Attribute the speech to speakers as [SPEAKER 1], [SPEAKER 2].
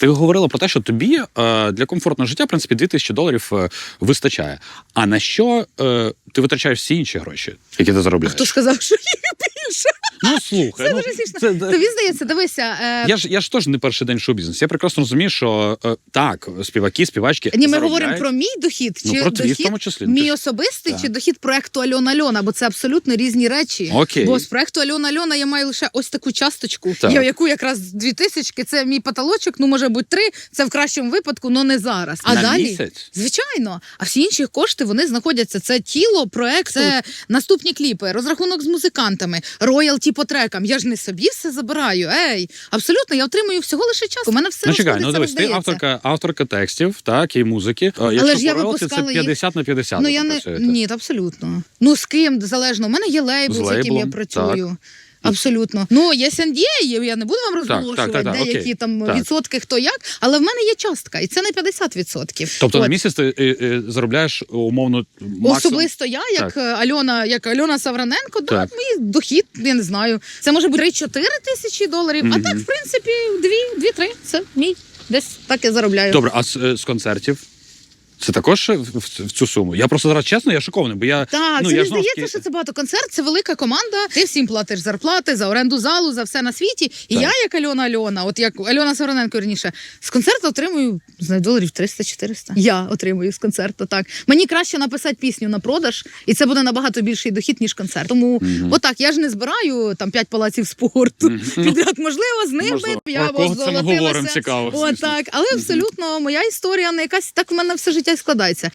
[SPEAKER 1] Ти говорила про те, що тобі е, для комфортного життя, в принципі, 2000 доларів е, вистачає. А на що е, ти витрачаєш всі інші гроші, які ти заробляєш?
[SPEAKER 2] Хто сказав, що їх?
[SPEAKER 1] Ну слухай,
[SPEAKER 2] Це
[SPEAKER 1] ну,
[SPEAKER 2] дуже смішно.
[SPEAKER 1] це,
[SPEAKER 2] Тобі здається, дивися. Е...
[SPEAKER 1] я ж я ж теж не перший день шоу-бізнесу. Я прекрасно розумію, що е, так, співаки, співачки.
[SPEAKER 2] Ні, ми
[SPEAKER 1] заробляють.
[SPEAKER 2] говоримо про мій дохід,
[SPEAKER 1] Ну,
[SPEAKER 2] чи
[SPEAKER 1] про твій в
[SPEAKER 2] дохід
[SPEAKER 1] тому числі. Ну,
[SPEAKER 2] мій
[SPEAKER 1] ж-
[SPEAKER 2] особистий,
[SPEAKER 1] Так.
[SPEAKER 2] чи дохід проекту Альона Альона, бо це абсолютно різні речі.
[SPEAKER 1] Окей.
[SPEAKER 2] Бо з проекту Альона Альона я маю лише ось таку часточку,
[SPEAKER 1] Так.
[SPEAKER 2] я, яку якраз дві тисячки, це мій потолочок, ну може бути три, це в кращому випадку, але не зараз. А
[SPEAKER 1] на
[SPEAKER 2] далі.
[SPEAKER 1] місяць?
[SPEAKER 2] Звичайно, а всі інші кошти вони знаходяться. Це тіло, проект, це наступні кліпи, розрахунок з музикантами, роялті по трекам. Я ж не собі все забираю. Ей, абсолютно, я отримую всього лише час. У мене все
[SPEAKER 1] Ну чекай, ну дивись, ти авторка, авторка текстів, так, і музики. Е, Якщо
[SPEAKER 2] ж я
[SPEAKER 1] по це
[SPEAKER 2] випускала їх-
[SPEAKER 1] на 50.
[SPEAKER 2] Ну я не
[SPEAKER 1] працюєте.
[SPEAKER 2] ні, абсолютно. Ну з ким залежно. У мене є
[SPEAKER 1] З
[SPEAKER 2] лейбл, з, яким я
[SPEAKER 1] працюю.
[SPEAKER 2] працюю. Абсолютно. Ну, є SNDA, я не буду вам розголошувати,
[SPEAKER 1] так, так, так,
[SPEAKER 2] деякі
[SPEAKER 1] окей.
[SPEAKER 2] там
[SPEAKER 1] Так.
[SPEAKER 2] відсотки, хто як, але в мене є частка, і це не 50%.
[SPEAKER 1] Тобто на місяць ти е, е, заробляєш умовно максимум.
[SPEAKER 2] Особисто я, як
[SPEAKER 1] Так.
[SPEAKER 2] е, Альона, як Альона Савраненко, да,
[SPEAKER 1] Так.
[SPEAKER 2] мій дохід, я не знаю. Це може бути 3-4 тисячі доларів, а так, в принципі, 2-3. Це мій. Десь так я заробляю.
[SPEAKER 1] Добре, а з, е, з концертів? Це також в, цю суму. Я просто зараз чесно, я шокований, бо я
[SPEAKER 2] Так,
[SPEAKER 1] ну,
[SPEAKER 2] це
[SPEAKER 1] я
[SPEAKER 2] не
[SPEAKER 1] знову ж
[SPEAKER 2] здається,
[SPEAKER 1] таки-
[SPEAKER 2] що це багато концерт, це велика команда. Ти всім платиш зарплати за оренду залу, за все на світі. І
[SPEAKER 1] Так.
[SPEAKER 2] я, як Альона Альона, от як Альона Сароненко раніше, з концерту отримую знаю, доларів 300-400. Я отримую з концерту. Так мені краще написати пісню на продаж, і це буде набагато більший дохід, ніж концерт. Тому
[SPEAKER 1] Мгм.
[SPEAKER 2] отак, я ж не збираю там п'ять палаців спорту
[SPEAKER 1] Мгм.
[SPEAKER 2] підряд. Можливо, з ними
[SPEAKER 1] Можливо.
[SPEAKER 2] б я
[SPEAKER 1] Про кого це ми говоримо, цікаво, звісно.
[SPEAKER 2] Отак, але абсолютно моя історія не якась так в мене все життя і складається.